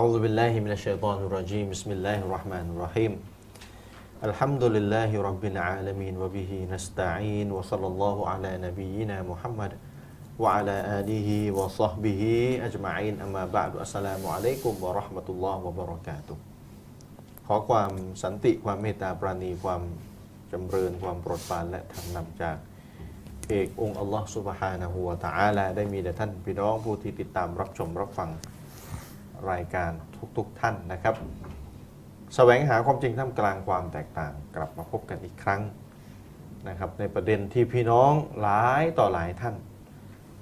أعوذ بالله من الشيطان الرجيم بسم الله الرحمن الرحيم الحمد لله رب العالمين وبه نستعين وصلى الله على نبينا محمد وعلى آله وصحبه أجمعين أما بعد السلام عليكم ورحمة الله وبركاته ขอความสันติความเมตตาปราณีความจำเริญความโปรดปรานและทางนำจากเอกองค์อัลลอฮ์ سبحانه และ تعالى ได้มีแด่ท่านพี่น้องผู้ที่ติดตามรับชมรับฟัง รายการทุกๆทท่านนะครับแสวงหาความจริงท่ามกลางความแตกต่างกลับมาพบกันอีกครั้งนะครับในประเด็นที่พี่น้องหลายต่อหลายท่าน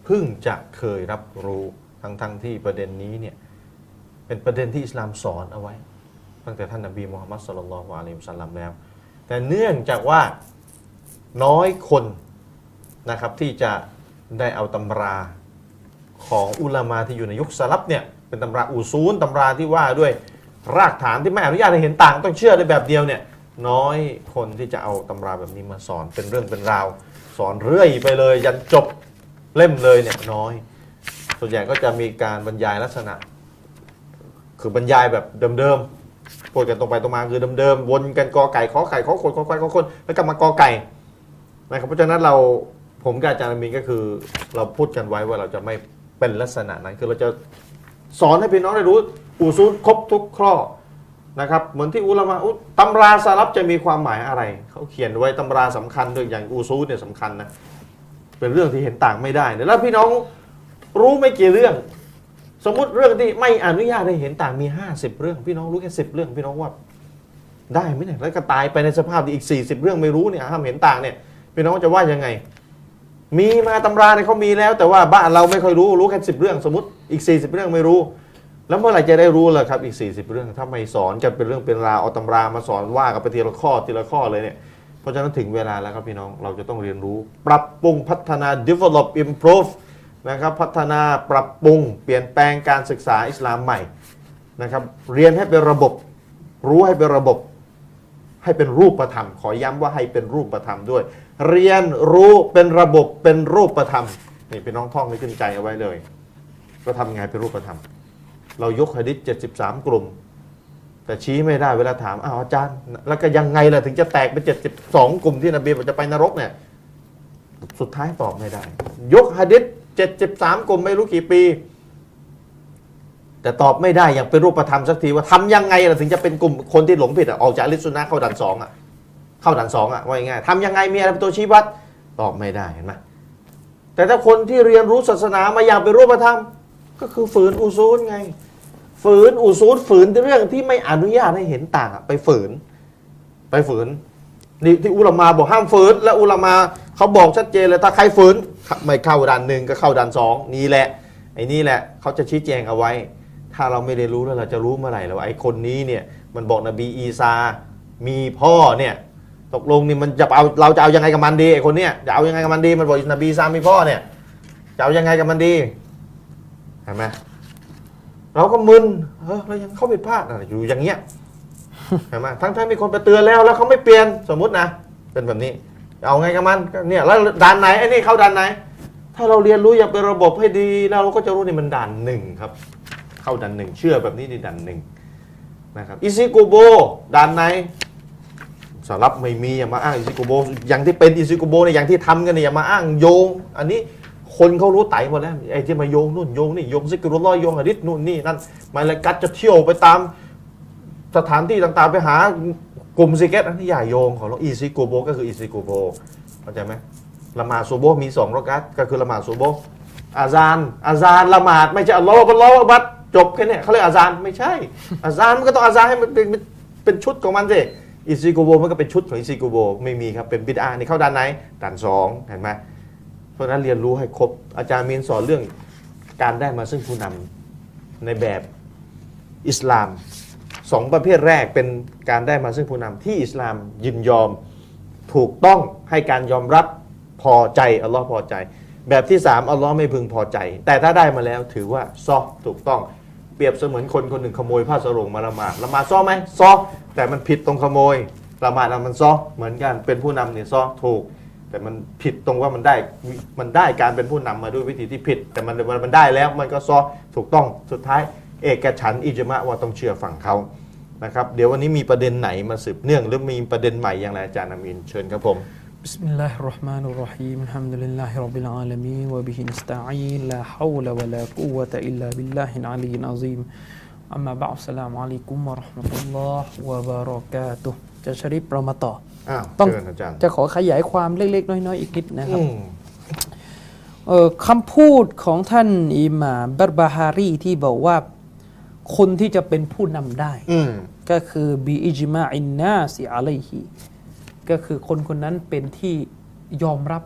เพิ่งจะเคยรับรู้ทั้งๆทที่ประเด็นนี้เนี่ยเป็นประเด็นที่อิสลามสอนเอาไว้ ตั้งแต่ท่านนบีมูฮัมมัดสุลลัลลอฮุอะลัยฮิสัลลัมแล้ว แต่เนื่องจากว่าน้อยคนนะครับที่จะได้เอาตำราของอุลามาที่อยู่ในยุคสลับเนี่ย เป็นตำราอูซูลตำราที่ว่าด้วยรากฐานที่ไม่อนุญาตให้เห็นต่างต้องเชื่อในแบบเดียวเนี่ยน้อยคนที่จะเอาตำราแบบนี้มาสอนเป็นเรื่องเป็นราว สอนเรื่อยไปเลยยันจบเล่มเลยเนี่ยน้อย ส่วนใหญ่ก็จะมีการบรรยายลักษณะ คือบรรยายแบบเดิมๆพูดกันตรงไปตรงมาคือเดิมๆวนกันกอไก่ขอไข่ขอคนขอควายขอคนแล้วกลับมากอไก่นะครับเพราะฉะนั้นเราผมกับอาจารย์มีนก็คือ เราพูดกันไว้ว่าเราจะไม่เป็นลักษณะนั้นคือเราจะ สอนให้พี่น้องได้รู้อูซูลครบทุกข้อนะครับเหมือนที่อุลามะอุตำราสลับจะมีความหมายอะไร เขาเขียนไว้ตำราสำคัญด้วยอย่างอูซูลเนี่ยสำคัญนะเป็นเรื่องที่เห็นต่างไม่ได้แล้วพี่น้องรู้ไม่กี่เรื่อง สมมุติเรื่องที่ไม่อนุญาตให้เห็นต่างมี 50 เรื่อง พี่น้องรู้แค่สิเรื่องพี่น้องว่าได้ไหมเนี่ยแล้วก็ตายไปในสภาพที่อีก 40 เรื่องไม่รู้เนี่ยห้ามเห็นต่างเนี่ยพี่น้องจะว่ายังไง มีมาตำราเนี่ยเขามีแล้ว แต่ว่าบ้านเราไม่ค่อยรู้รู้แค่สิบเรื่องสมมติอีก 40 เรื่องไม่รู้ แล้วเมื่อไหร่จะได้รู้ล่ะครับอีก 40 เรื่องถ้าไม่สอนกันเป็นเรื่องเป็นราวเอาตำรามาสอนว่ากันไปทีละข้อทีละข้อเลยเนี่ยเพราะฉะนั้นถึงเวลาแล้วครับพี่น้องเราจะต้องเรียนรู้ ปรับปรุงพัฒนา develop improve นะครับพัฒนาปรับปรุง เปลี่ยนแปลงการศึกษาอิสลามใหม่นะครับเรียนให้เป็นระบบ รู้ให้เป็นระบบ ให้เป็นรูปธรรม ขอย้ำว่าให้เป็นรูปธรรมด้วย เรียนรู้เป็นระบบเป็นรูปธรรมนี่พี่น้องท่องให้ขึ้นใจเอาไว้เลยก็ทำไงเป็นรูปธรรม เรายกหะดิษ73 กลุ่ม แต่ชี้ไม่ได้เวลาถามอ้าวอาจารย์ แล้วก็ยังไงล่ะถึงจะแตกเป็น 72 กลุ่มที่นบีบอกจะไปนรกเนี่ยสุดท้ายตอบไม่ได้ ยกหะดิษ73 กลุ่มไม่รู้กี่ปี แต่ตอบไม่ได้อย่างเป็นรูปธรรมสักทีว่าทำยังไงล่ะถึงจะเป็นกลุ่มคนที่หลงผิดออกจากลิสุนนะเข้าดันสองอะ เข้าดันสองอะว่าง่ายๆทำยังไงมีอะไรเป็นตัวชี้วัดตอบไม่ได้เห็นไหมแต่ถ้าคนที่เรียนรู้ศาสนามาอย่างเป็นรูปธรรม ก็คือฝืนอุซูลไง ฝืนอุซูลฝืนเรื่องที่ไม่อนุญาตให้เห็นต่างอะไปฝืน ไปฝืนนี่ที่อุลามาบอกห้ามฝืน และอุลามาเขาบอกชัดเจนเลยถ้าใครฝืนไม่เข้าดันหนึ่งก็เข้าดันสองนี่แหละไอ้นี่แหละเขาจะชี้แจงเอาไว้ ถ้าเราไม่ได้รู้แล้วเราจะรู้เมื่อไหร่แล้วว่าไอ้คนนี้เนี่ยมันบอกนบีอีซา มีพ่อเนี่ย ตกลงนี่มันจะเอาเราจะเอายังไงกับมันดีไอ้คนเนี้ยจะเอายังไงกับมันดีมันบอกอินบีซามีพ่อเนี่ยจะเอายังไงกับมันดีเห็นไหมเราก็มึนเออเรายังเข้าผิดพลาดอะอยู่อย่างเงี้ยเห็นไหมทั้งทั้งมีคนไปเตือนแล้วแล้วเขาไม่เปลี่ยนสมมุตินะเป็นแบบนี้เอาไงกับมันเนี่ยแล้วด่านไหนไอ้นี่เข้าด่านไหน ถ้าเราเรียนรู้อย่างเป็นระบบให้ดีแล้วเราก็จะรู้นี่มันด่านหนึ่งครับ เข้าด่านหนึ่งเชื่อแบบนี้ในด่านหนึ่งนะครับอิซิโกโบด่านไหน สารับไม่มีอย่ามาอ้างอิซิโกโบอย่างที่เป็นอิซิโกโบเนี่ยอย่างที่ทำกันเนี่ยอย่ามาอ้างโยง อันนี้คนเขารู้ไต่หมดแล้วไอ้ที่มาโยงนู่นโยงนี่โยงซิกรุลลอฮ์โยงอะดิษนู่นนี่นั่นมาเลยกัดจะเที่ยวไปตามสถานที่ต่างๆไปหากลุ่มซิกเก็ตอันนี้อย่าโยงของเราอีซิโกโบก็คืออีซิโกโบเข้าใจไหมละหมาดซูโบมีสองรกัตก็คือละหมาดซูโบอาซานอาซานละหมาดไม่ใช่อัลลอฮฺอัลลอฮฺอักบัดจบแค่นี้เขาเรียกอาซานไม่ใช่อาซานมันก็ต้องอาซานให้มันเป็นเป็นชุดของมันสิ อิซิโกโบมันก็เป็นชุดของอิซิโกโบไม่มีครับเป็นบิดอานี่เข้าด้านไหนด้านสองเห็นไหมเพราะฉะนั้นเรียนรู้ให้ครบอาจารย์มีนสอนเรื่องการได้มาซึ่งผู้นำในแบบอิสลามสองประเภทแรกเป็นการได้มาซึ่งผู้นำที่อิสลามยินยอมถูกต้องให้การยอมรับพอใจอัลลอฮ์พอใจ แบบที่สามอัลลอฮ์ไม่พึงพอใจ แต่ถ้าได้มาแล้วถือว่าซอถูกต้อง เปรียบเสมือนคนคนหนึ่งขโมยผ้าสรงมาละหมาดละหมาดซ้อไหมซ้อแต่มันผิดตรงขโมยละหมาดอะมันซ้อเหมือนกันเป็นผู้นำเนี่ยซ้อถูก แต่มันผิดตรงว่ามันได้มันได้การเป็นผู้นำมาด้วยวิธีที่ผิด แต่มันมันได้แล้วมันก็ซ้อถูกต้องสุดท้าย เอกฉันอิจมะว่าต้องเชื่อฝั่งเขานะครับเดี๋ยววันนี้มีประเด็นไหนมาสืบเนื่องหรือมีประเด็นใหม่อย่างไรอาจารย์อามีนเชิญครับผม بسم الله الرحمن الرحيم الحمد لله رب العالمين وبه نستعين لا حول ولا قوة إلا بالله العلي العظيم أما بعد السلام عليكم ورحمة الله وبركاته จะชริปรามาต่ออต้องจะขอขยายความเล็กๆ น้อยๆ อีกนิดนะครับอืคำพูดของท่านอิหม่าบัรบาฮารีที่บอกว่าคนที่จะเป็นผู้นำได้ก็คือบิอิจมาอินนาสิอะลัยฮี ก็คือคนคนนั้นเป็นที่ยอมรับ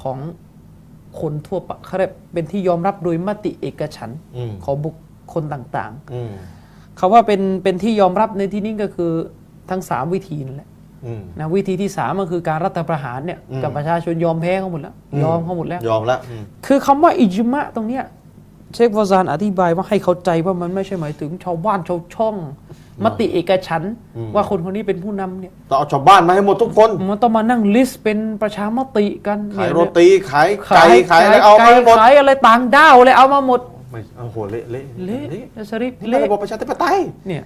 ของคนทั่วไปเขาเรียกเป็นที่ยอมรับโดยมติเอกฉันท์อืมของบุคคลต่างอืมๆคาว่าเป็นเป็นที่ยอมรับในที่นี้ก็คือทั้งสามวิธีนั่นแหละอืม นะวิธีที่สามก็คือการรัฐประหารเนี่ยอืม กับประชาชนยอมแพ้เขาหมดแล้วยอมเขาหมดแล้ว ยอมแล้วอืม คือคำว่าอิจมะตรงเนี้ย เชคฟาซานอธิบายว่าให้เข้าใจว่ามันไม่ใช่หมายถึงชาวบ้านชาวช่อง มติเอกฉันท์ว่าคนคนนี้เป็นผู้นำเนี่ยต้องเอาชาวบ้านมาให้หมดทุกคนมันต้องมานั่งลิสต์เป็นประชามติกันขายเนี่ยโรตีขายไก่ขายขายอะไรเอามาไก่ให้หมดขายอะไรต่างด้าวเลยเอามาหมดไม่โอ้โหเละเละเละอัชริฟนี่มันเละระบบประชาธิปไตยเนี่ย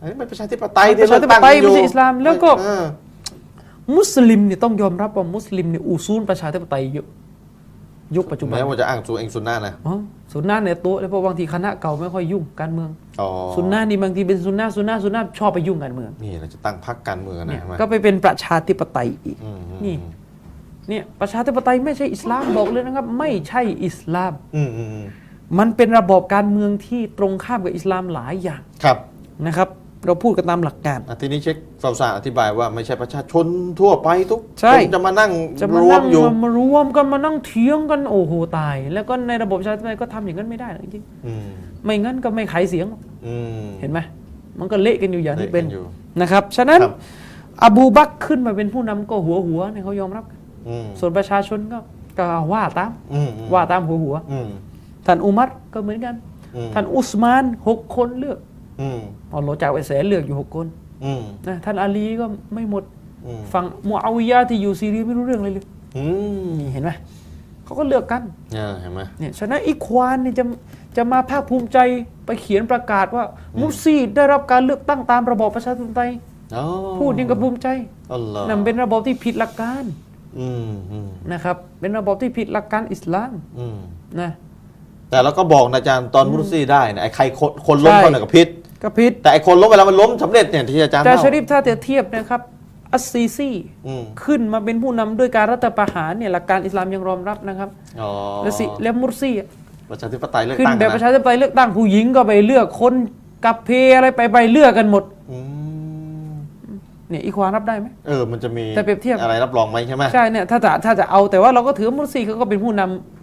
อันนี้มันประชาธิปไตยมันประชาธิปไตยที่เลือกงไม่ใช่อิสลามแล้วก็ เออ มุสลิมเนี่ยต้องยอมรับว่ามุสลิมเนี่ยอูซูลประชาธิปไตยเยอะ ยุคปัจจุบันแม้ว่าจะอ้างตัวเองสุนนะนะอ๋อสุนนะเนี่ยตัวแล้วเพราะบางทีคณะเก่าไม่ค่อยยุ่งการเมืองอ๋อสุนนะนี่บางทีเป็นสุนนะสุนนะสุนนะชอบไปยุ่งการเมืองนี่เราจะตั้งพรรคการเมืองนะเนี่ยใช่ไหมก็ไปเป็นประชาธิปไตยอีกอืมอืมนี่เนี่ยประชาธิปไตยไม่ใช่อิสลามบอกเลยนะครับ ไม่ใช่อิสลามอืมอืมอืมมันเป็นระบอบการเมืองที่ตรงข้ามกับอิสลามหลายอย่างครับนะครับ เราพูดกันตามหลักการ อะทีนี้เช็คฟาวซาอธิบายว่าไม่ใช่ประชาชนทั่วไปทุกใช่ คนจะมานั่งจะมารวนั่มงอยู่ มารวมกันมานั่งเถียงกันโอ้โหตาย แล้วก็ในระบบประชาธิปไตยก็ทำอย่างนั้นไม่ได้หรอกจริงอืมๆไม่งั้นก็ไม่ขายเสียงหรอกอืม เห็นไหมมันก็เละกันอยู่อย่างที่เป็นละกัอยู่นะครับ ฉะนั้นครับ อบูบักรขึ้นมาเป็นผู้นำก็หัวหัวเนี่ยเขายอมรับกันอืมส่วนประชาชนก็ก็ว่าตามอืมอืมว่าตามหัวหัวอืมท่านอุมัรก็เหมือนกัน อืมท่านอุสมานหกคนเลือก อืมอัลลอฮ์จากไอแสนเลือกอยู่หกคนอืมนะท่านอาลีก็ไม่หมดอืมฝั่งมูอาวิยะห์ที่อยู่ซีเรียไม่รู้เรื่องเลยเลยอืมนี่เห็นไหมเขาก็เลือกกันเนี่ยเห็นไหมเนี่ยฉะนั้นอีควานเนี่ยจะจะมาภาคภูมิใจไปเขียนประกาศว่า มุสซีดได้รับการเลือกตั้งตามระบอบประชาธิปไตยอ๋อพูดยังกับภูมิใจอัลลอฮ์นั่นเป็นระบอบที่ผิดหลักการอืมอืมนะครับ เป็นระบอบที่ผิดหลักการอิสลามอืมนะแต่เราก็บอกนะอาจารย์ตอนมุสซี่ได้นะไอ้ใครคนคนล้มใช่เขาเนี่ยก็พิษ ก็ผิด แต่ไอ้คนล้มเวลามันล้มสำเร็จเนี่ยที่อาจารย์แต่เล่าชริฟถ้าจะเทียบนะครับอัสซีซีอืม ขึ้นมาเป็นผู้นำด้วยการรัฐประหารเนี่ยหลักการอิสลามยังรอมรับนะครับอ๋อและสิและมุรซีอะประชาธิปไตยเลือกขึ้นตั้งแบบนะประชาธิปไตยเลือกตั้งผู้หญิงก็ไปเลือกคนกับเพอะไรไปไปเลือกกันหมดอืมเนี่ยอีควานรับได้ไหม เออมันจะมีแต่เปรียบเทียบ อะไรรับรองไหมใช่ไหม ใช่เนี่ยถ้าจะถ้าจะเอาแต่ว่าเราก็ถือว่ามุรซีเขาก็เป็นผู้นำอืม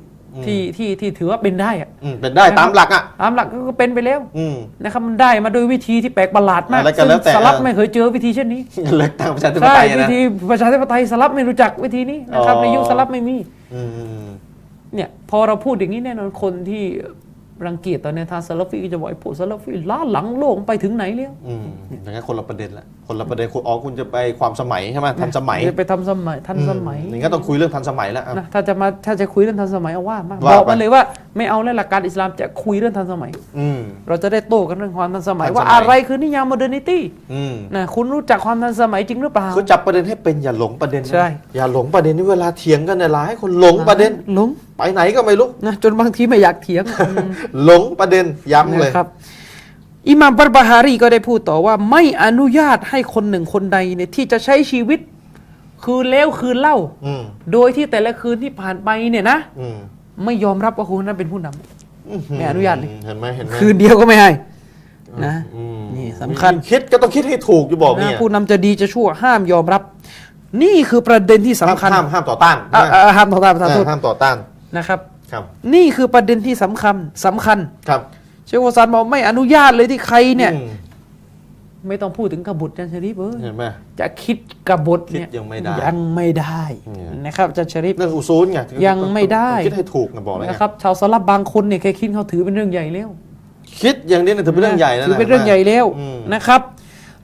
ที่ที่ที่ถือว่าเป็นได้อะอืมเป็นได้ตามหลักอะตามหลักก็เป็นไปแล้วอืมนะครับมันได้มาโดยวิธีที่แปลกประหลาดมากอะไรก็ซึ่งแล้วแต่สลับไม่เคยเจอวิธีเช่นนี้เลือกตั้งประชาธิปใช่ไตยวินะธีประชาธิปไตยสลับไม่รู้จักวิธีนี้นะครับอ๋อในยุคสลับไม่มีอืมอืมเนี่ยพอเราพูดอย่างนี้แน่นอนคนที่ รังเกียจตอนในทางซาลาฟีก็จะบอกไอ้พวกซาลาฟีล้าหลังโลกไปถึงไหนแล้วอืมอย่างนั้นคนละประเด็นละคนละประเด็นคุณอ๋อคุณจะไปความสมัยใช่ไหมทันสมัยจะไปทำสมัยทันสมัยอือย่างนั้นต้องคุยเรื่องทันสมัยแล้วอะนะถ้าจะมาถ้าจะคุยเรื่องทันสมัยเอาว่ามาว่าบอกไปมาเลยว่า ไม่เอาแล้วหลักการอิสลามจะคุยเรื่องทันสมัย อืม เราจะได้โต้กันเรื่องความทันสมัย ทันสมัย ว่าอะไรคือนิยามโมเดิร์นิตี้อืมนะคุณรู้จักความทันสมัยจริงหรือเปล่า คือจับประเด็นให้เป็นอย่าหลงประเด็นนะใช่ อย่าหลงประเด็นนี่เวลาเถียงกันเนี่ยหลายคนหลงประเด็น หลงไปไหนก็ไม่รู้ นะจนบางทีไม่อยากเถียงอืมหลงประเด็นย้ำเลย นะครับอิหม่ามบัรบาฮารีก็ได้พูดต่อว่าไม่อนุญาตให้คนหนึ่งคนใดเนี่ยที่จะใช้ชีวิต คืนแล้วคืนเล่า อืม โดยที่แต่ละคืนที่ผ่านไปเนี่ยนะ อืม ไม่ยอมรับว่าคนนั้นเป็นผู้นำไม่อนุญาตเลยเห็นไหมเห็นไหมคืนเดียวก็ไม่ให้นะอืมนี่สำคัญคิดก็ต้องคิดให้ถูกอยู่บอกเนี่นะยผู้นำจะดีจะชั่วห้ามยอมรับ นี่คือประเด็นที่สำคัญห้ามห้ามต่อต้านอะอะห้ามต่อต้านประเอธานโทอษห้ามต่อต้านนะครับครับ นี่คือประเด็นที่สำคัญสำคัญครับเชคโวซานบอกไม่อนุญาตเลยที่ใครเนี่ยอืม ไม่ต้องพูดถึงกบฏจันชริฟเอ้ยเห็นไหม จะคิดกบฏเนี่ยคิดยังไม่ได้ยังไม่ได้เนี่ย นะครับจันชริฟเรื่องอุซูลไงยังไม่ได้ คิดให้ถูกนะบอกเลยไงนะครับชาวสลับบางคนเนี่ยแค่คิดเขาถือเป็นเรื่องใหญ่แล้ว คิดอย่างนี้เนี่ยถือเป็นเรื่องใหญ่แล้วถือเป็นเรื่องใหญ่แล้วอืม นะครับ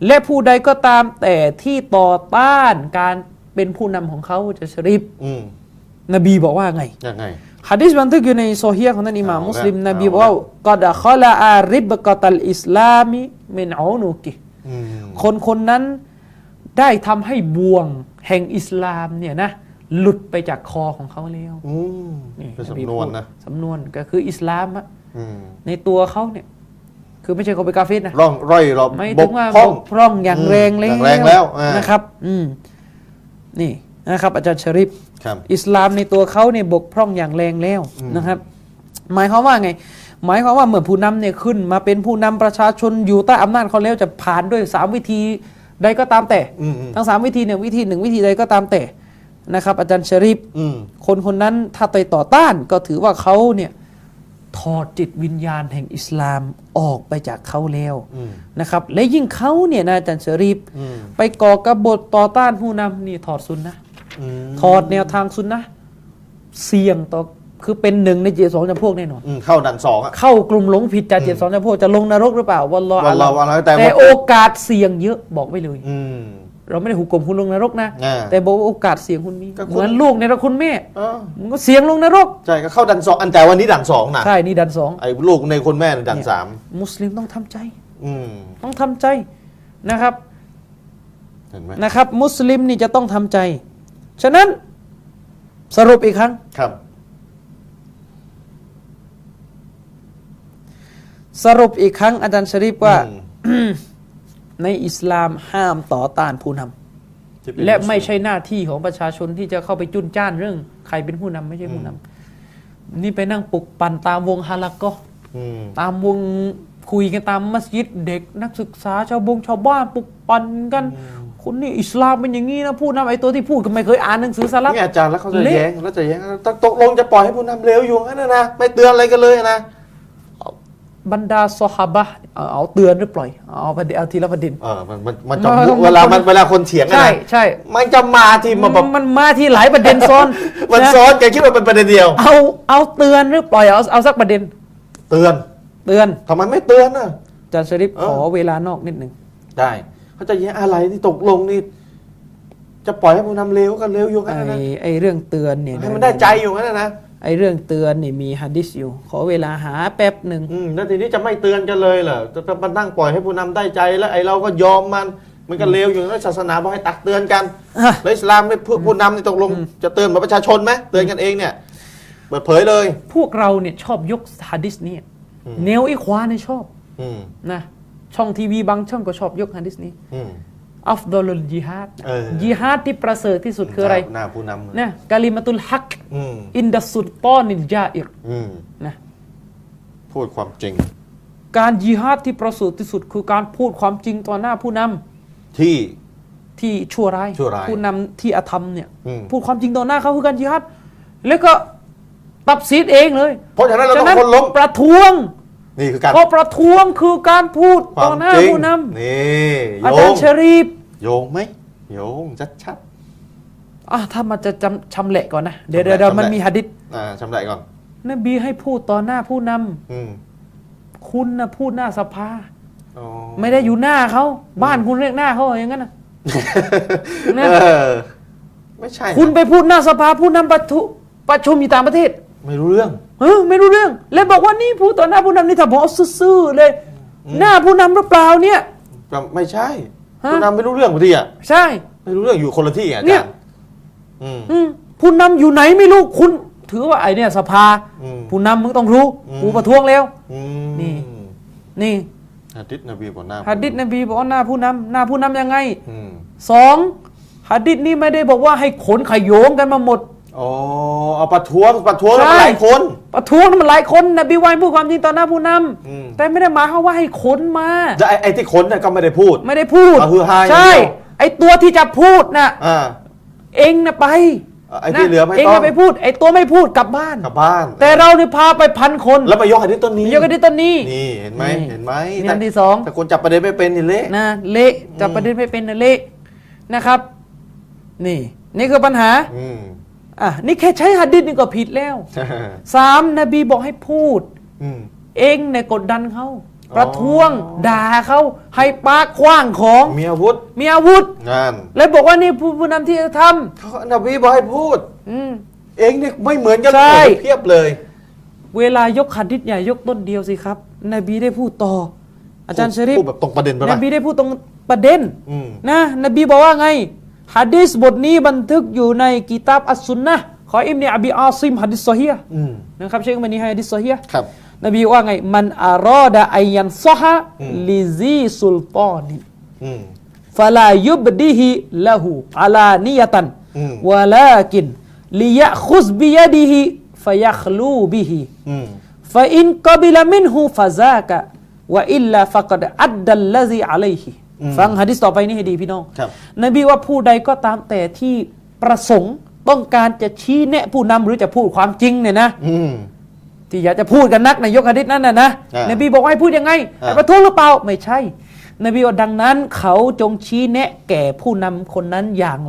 และผู้ใดก็ตามแต่ที่ต่อต้านการเป็นผู้นำของเขาจะชริฟอืมนบีบอกว่าไงยังไง ฮะดิษบันทึกอยู่ในโซเฮียของท่านอิหม่ามเอาละมุสลิมนบีเอาละบอกว่ากอดะคอลาอาริบกอตัลอิสลามิมินอูนุกิอืม คนคนนั้นได้ทำให้บ่วงแห่งอิสลามเนี่ยนะหลุดไปจากคอของเขาแล้วอืมเป็นสำนวนนะสำนวนก็คืออิสลามอะอืมในตัวเขาเนี่ย คือไม่ใช่เขาไปนกาเฟสนะร่องร่อยเราไม่บถึกงว่าพร่องบกพร่องอย่างแรงอืมแล้อวย่างแรงแล้วอ่านนะครับ อืมนี่นะครับ อาจารย์ชริปครับอิสลามในตัวเขาเนี่ยบกพร่องอย่างแรงแล้วอืมนะครับ หมายความว่าไง หมายความว่าเมื่อผู้นำเนี่ยขึ้น มาเป็นผู้นำประชาชนอยู่ใต้อำนาจเขาแล้วจะผ่านด้วยสามวิธีใดก็ตามแต่อืมอืมทั้งสามวิธีเนี่ยวิธีหนึ่งวิธีใดก็ตามแต่นะครับ อาจารย์ชริปอืมคนคนนั้นถ้าไปต่อต้านก็ถือว่าเขาเนี่ยถอดจิตวิญญาณแห่งอิสลามออกไปจากเขาแล้วอืมนะครับ และยิ่งเขาเนี่ยนะอาจารย์เสรีฟอืมไปก่อกบฏต่อต้านผู้นำนี่ถอดซุนนะอืมถอดแนวทางซุนนะเสี่ยงต่อ คือเป็นหนึ่งในเจ็ดสองจำพวกแน่นอน อืมเข้าดันสองอะเข้ากลุ่มหลงผิดจากเจ็ดสองจำพวกจะลงนรกหรือเปล่าวันรอวันเราวันเราแต่แต่ว่าโอกาสเสี่ยงเยอะบอกไว้เลย อืมเราไม่ได้หุกกลมคุณลงนรกนะ อ่า แต่บอกว่าโอกาสเสี่ยงคุณมี ก็คุณ เหมือนลูกในยรักคุณแม่เออมันก็เสี่ยงลงนรก ใช่ก็เข้าดันสองอันแต่วันนี้ดันสองนะใช่นี่ดันสองไอ้ลูกในคนแม่ดันสามมุสลิมต้องทำใจ อืมต้องทำใจนะครับเห็นไหมนะครับ มุสลิมนี่จะต้องทำใจ ฉะนั้นสรุปอีกครั้ง ครับ สรุปอีกครั้งอาจารย์ชริปว่าอืมในอิสลามห้ามต่อต้านผู้นำที่เป็นและไม่ใช่หน้าที่ของประชาชนที่จะเข้าไปจุนจ้านเรื่อง ใครเป็นผู้นำไม่ใช่ผู้นำนี่ไปนั่งปลุกปั่นตามวงฮาลักก็อืมตามวงคุยกันตามมัสยิดเด็กนักศึกษาชาวบงชาวบ้านปลุกปั่นกันคนนี่อิสลามเป็นอย่างนี้นะผู้นำไอ้ตัวที่พูดก็ไม่เคยอ่านหนังสือสลับนี่อาจารย์แล้วเขาจะเละแย้งแล้วจะแย้งต้องตกลงจะปล่อยให้ผู้นำเลวอยู่งั้นนะนะไม่เตือนอะไรกันเลยนะ บรรดาซอฮาบะห์เอาเอาเตือนหรือปล่อยเอาประเด็นเอาทีละประเด็นเออมันมันมันจะมันเวลามันเวลาคนเถียงกันใช่นะใช่มันจะมาที่มาแบบมันมาที่หลายประเด็นซ้อนมันนะซ้อนแกคิดว่าเป็นประเด็นเดียว เอาเอาเตือนหรือปล่อยเอาเอาสักประเด็น เตือนเตือนทำไมไม่เตือนน่ะอาจารย์ชริปเออขอเวลานอกนิดหนึ่งได้เขาจะแย้งอะไรที่ตกลงนี่จะปล่อยให้ผู้นำเลวก็เลวอยู่งั้นไอ้นะนะไอ้เรื่องเตือนเนี่ยให้มันได้ใจอยู่งั้นนะนะ ไอ้เรื่องเตือนเนี่ยมีฮะดิษอยู่ ขอเวลาหาแป๊บหนึ่งอืมแล้วทีนี้จะไม่เตือนกันเลยเหรอจะจะมานั่งปล่อยให้ผู้นำได้ใจแล้วไอ้เราก็ยอมมันมันก็เลวอยู่แล้วศาสนาบอกให้ตักเตือนกันอะแล้วอิสลามเนี่ยผู้ผู้นำนี่ตกลงจะเตือนเหมือนประชาชนไหมเตือนกันเองเนี่ยเปิดเผยเลย พวกเราเนี่ยชอบยกฮะดิษนี้อืมแนวอีควาเนี่ยชอบอืมนะช่องทีวีบางช่องก็ชอบยกฮะดิษนี้ อืมอัฟดอลุลจิฮัดเออจิฮัดที่ประเสริฐที่สุดคืออะไรหน้าผู้นำนะกาลิมาตุลฮักอืมอินดัสสุลตอนิลจาอิรอืมนะพูดความจริง การจิฮัดที่ประเสริฐที่สุดคือการพูดความจริงต่อหน้าผู้นำที่ ที่ชั่วร้ายชั่วร้ายผู้นำที่อธรรมเนี่ยอืม พูดความจริงต่อหน้าเขาคือการจิฮัดแล้วก็ตับซีดเองเลยเพราะฉะนั้นเราต้องคนล้มประท้วง นี่คือการเพราะประท้วงคือการพูดควาต่อมหน้าจริงผู้นนี่ำโยอาจารงย์ชะรีฟโยงไหมโยงชัดชัดอะถ้ามันจะจำชำแหละก่อนนะ เดี๋ยวชำแหละเดี๋ยวชำแหละมันมีหะดิษๆอ่าชำระก่อนนบีให้พูดต่อหน้าผู้นำอืมคุณนะพูดหน้าสภาอ๋อไม่ได้อยู่หน้าเขาบ้านคุณเรียกหน้าเขาอย่างนั้นนะนะเออไม่ใช่นะคุณไปพูดหน้าสภาผู้นำประทุประชุมอยู่ต่างประเทศ ไม่รู้เรื่อง เออไม่รู้เรื่อง แล้วบอกว่านี่พูดต่อหน้าผู้นำนี่ถ้าบอกเอาซื่อๆเลย หน้าผู้นำหรือเปล่าเนี่ยก็ไม่ใช่ฮะ ผู้นำไม่รู้เรื่องบางทีอะใช่ ไม่รู้เรื่องอยู่คนละที่อะอาเนี่จาย รย์อืม อืมผู้นำอยู่ไหนไม่รู้คุณ ถือว่าไอเนี่ยสภา อืมผู้นำมึงต้องรู้อืม กูประท้วงแล้ว อืมนี่ นี่ฮะดิษนบีบอกหน้าฮัดดิษนบีบอกว่าหน้าผู้นำหน้าผู้นำยังไงอืม สองฮัดดิษนี่ไม่ได้บอกว่าให้ขนขยโยงกันมาหมด อ๋อเอาประท้วงประท้วงใช่หลายคน ประท้วงนั้นมันหลายคนนบีวายพูดความจริงต่อหน้าผู้นำอืมแต่ไม่ได้หมายความว่าให้ขนมาแล้วไอ้ไอ้ที่คนเนี่ยก็ไม่ได้พูด ไม่ได้พูดก็คือฮาอย่างเดียว ใช่ ไอตัวที่จะพูดน่ะ อ่า เองน่ะไปไอ้ที่เหลือไม่เองต้องน่ะไปพูด ไอตัวไม่พูดกลับบ้าน กลับบ้านแต่เราเนี่ยพาไปพันคนแล้วมายกฮะดิษต้นนี้ยกกันที่ต้นนี้ นี่เห็นไหมนี่เห็นไหมนี่อันที่สอง แต่คนจับประเด็นไม่เป็นนี่เละ นะเละจับประเด็นไม่เป็นนะเละนะครับ นี่ นี่คือปัญหา อืม อะนี่แค่ใช้หัดดิษนี่ก็ผิดแล้วสามนบีบอกให้พูด อืม เองเนี่ยกดดันเขาอ๋อ ประท้วงด่าเขาให้ปากคว้างของมีอาวุธมีอาวุธ งานแล้วบอกว่านี่ผู้ผู้นำที่จะทเขานบีบอกให้พูดำอืม เองเนี่ยไม่เหมือนกันใช่เพียบเลย เวลายกหัดดิษใหญ่ยกต้นเดียวสิครับ นบีได้พูดต่อ อาจารย์ชริฟพูดแบบตรงประเด็นไปนไหมบีได้พูดตรงประเด็นอืม นะ นบีบอกว่าไง ฮะดีษบทนี้บันทึกอยู่ในกิตาบอัสซุนนะของอิมเนอบีอาซิมฮะดิษซอฮียนะครับเชคมันนี้ให้ฮะดิษซอฮียครับนบีว่าไงมันอารอดะไอยันซอฮะลิซีสุลตานิฟลายุบดิฮิละหูอาลานียตันวะลากินลิยะคุซบิยดิฮิฟยัคลูบิฮิฟอินกบิลมินหูฟซากะวะอิลลาฟักดอัดดัลลซีอะลัยฮิ งหะดิษต่อไปนี่ให้ดีพี่น้องครับนบีว่าผู้ใดก็ตามแต่ที่ประสงค์ต้องการจะชี้แนะผู้นำหรือจะพูดความจริงเนี่ยนะอืมที่อยากจะพูดกันนักในยกหะดิษนั้นนะนะอ่านนบีบอกว่าให้พูดยังไงอ่าให้ประท้วงหรือเปล่าไม่ใช่ นบีว่าดังนั้นเขาจงชี้แนะแก่ผู้นำคนนั้นอย่าง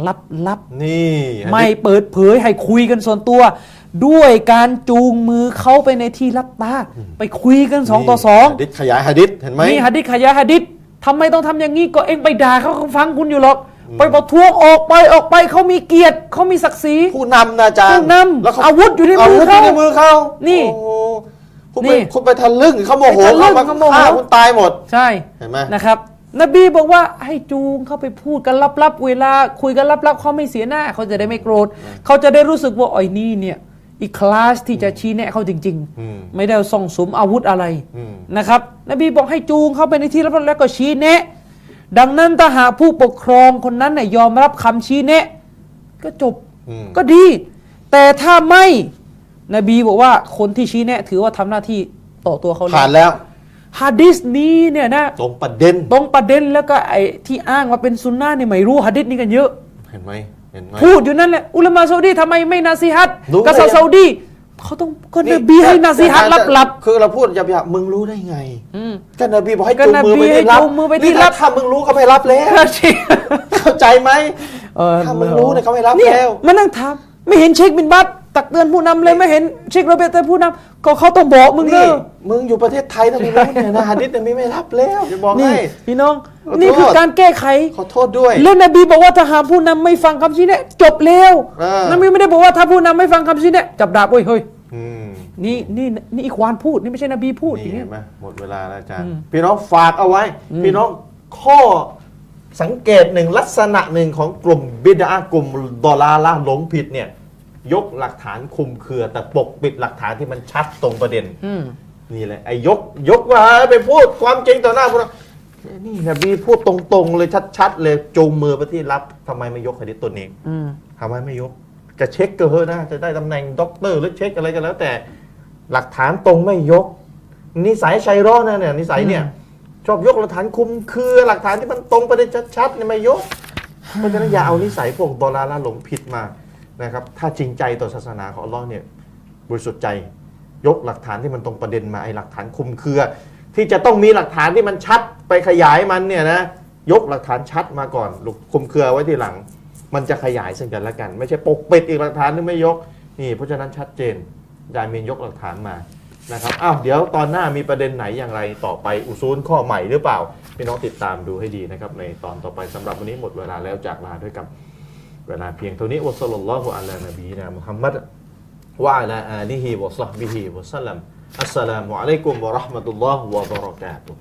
ลับๆนี่ไม่เปิดเผยให้คุยกันส่วนตัว ด้วยการจูงมือเขาไปในที่ลับตาไปคุยกันสองต่อสองหะดิษขยายหะดิษเห็นไหมนี่หะดิษขยายหะดิษ ทำไมต้องทำอย่างนี้ก็เองไปด่าเขาเขาฟังคุณอยู่หรอก ไปประท้วงออกไปออกไปเขามีเกียรติเขามีศักดิ์ศรี ผู้นำนะอาจารย์ผู้นำแล้วเขอาวุธอยู่ในมือเขาวุธยู่ในมือเขานี่โอ้โหคุณนี่ไปคุณไปทะลึ่งเขาโมโหไปทะลึ่เขางมาเขาโมโห ฆ่าคุณตายหมด ใช่เห็นไหม นะครับ นบีบอกว่าให้จูงเข้าไปพูดกันลับๆเวลา คุยกันลับๆเขาไม่เสียหน้า เขาจะได้ไม่โกรธเขาจะได้รู้สึกว่าอ๋อยนี่เนี่ย อีกคลาสที่จะชี้แนะเขาจริงอืมๆไม่ได้ส่องสมอาวุธอะไรอืมนะครับ นบีบอกให้จูงเข้าไปในที่ลับๆแล้วก็ชี้แนะ ดังนั้นถ้าหากผู้ปกครองคนนั้นน่ยยอมรับคำชี้แนะ ก็จบอืมก็ดี แต่ถ้าไม่นบีบอกว่าคนที่ชี้แนะ ถือว่าทำหน้าที่ต่อตัวเขาผ่านแล้วแล้วฮะดิษนี้เนี่ยนะตรงประเด็นตรงประเด็นแล้วก็ไอ้ที่อ้างว่าเป็นซุนนะห์เนี่ยไม่รู้หะดิษนี้กันเยอะ เห็นไหม เห็นไหมพูดอยู่นั่นแหละอุลามะซาอุดีทำไมไม่นาซีฮัตรู้กษัตริย์ได้ยังซาอุดีเขาต้องก็นบีให้นาซีฮัตลับคือเราพูดอย่าๆมึงรู้ได้ไง ๆอืม ก็นบีบอกให้ก็จูงนมือบีไปให้ที่รับจูงมือไปที่นี่ลัถ้าบถ้ามึงรู้เขาไม่รับแล้ว เข้าใจไหม เออถ้ามึงรู้เนี่ยเขาไม่รับเนี่ยแล้วมานั่งถามไม่เห็นเชคบินบัต ตักเตือนผู้นำเลยไม่เห็นเชคโรเบิร์ตเป็นผู้นำก็เขาต้องบอกมึงเนนี่อะมึงอยู่ประเทศไทยถ้ามึงรู้เนี่ยนะฮะดิษเนี่ยมีไม่รับแล้วจะบอกนี่ให้ พี่น้อง ขอโทษ นี่คือการแก้ไข ขอโทษด้วย แล้วนบีบอกว่าถ้าหากผู้นำไม่ฟังคำชี้แนะจบแล้วเออนบีไม่ได้บอกว่าถ้าผู้นำไม่ฟังคำชี้แนะจับดาบเว้ยเฮ้ยอืมนี่นี่นี่อีควานพูดนี่ไม่ใช่นบีพูดอนี่ย่างเงี้เห็ย นไหมหมดเวลาแล้วอาจารย์อืมพี่น้องฝากเอาไว้อืมพี่น้องข้อสังเกตหนึ่งลักษณะหนึ่งของกลุ่มบิดากลุ่มดอลลาร์ละหลงผิดเนี่ย ยกหลักฐานคุมเครือ แต่ปกปิดหลักฐานที่มันชัดตรงประเด็นอืมนี่แหละไอ้ยกยกว่าไปพูดความจริงต่อหน้าพวกเรานี่นบีพูดตรงๆเลยชัดๆเลยจูงมือไปที่รับทำไมไม่ยกคดีตัวนี้อืมทำไมไม่ยก จะเช็คก็เถอะนะจะได้ตำแหน่งด็อกเตอร์หรือเช็คอะไรก็แล้ว แต่หลักฐานตรงไม่ยก นิสัยชัยร้อนนะเนี่ยนิสัยเนี่ย ชอบยกหลักฐานคุมเครือหลักฐานที่มันตรงประเด็นชัดๆเนี่ยไม่ยกเพราะฉะนั้นอย่าเอานิสัยพวกดอลลาร์ละหลงผิดมา นะครับถ้าจริงใจต่อศาสนาของอัลลอฮ์เนี่ยบริสุทธิ์ใจ ยกหลักฐานที่มันตรงประเด็นมาไอ้หลักฐานคุมเครือ ที่จะต้องมีหลักฐานที่มันชัดไปขยายมันเนี่ยนะยกหลักฐานชัดมาก่อนลูกคุมเครือไว้ทีหลัง มันจะขยายซึ่งกันและกัน ไม่ใช่ปกปิดอีกหลักฐานนึงไม่ยกนี่เพราะฉะนั้นชัดเจนยายมีนยกหลักฐานมานะครับอ้าวเดี๋ยวตอนหน้ามีประเด็นไหนอย่างไรต่อไปอุซูลข้อใหม่หรือเปล่าพี่น้องติดตามดูให้ดีนะครับในตอนต่อไปสำหรับวันนี้หมดเวลาแล้วจากลาด้วยกับ เวลาเพียงเท่านี้วะซัลลัลลอฮุอะลานบีนะมุฮัมมัดวะอะลาอาลิฮิวะซอฮบิฮิวะสัลลัมอัสสลามุอะลัยกุมวะเราะห์มะตุลลอฮ์วะบะเราะกาตุฮ์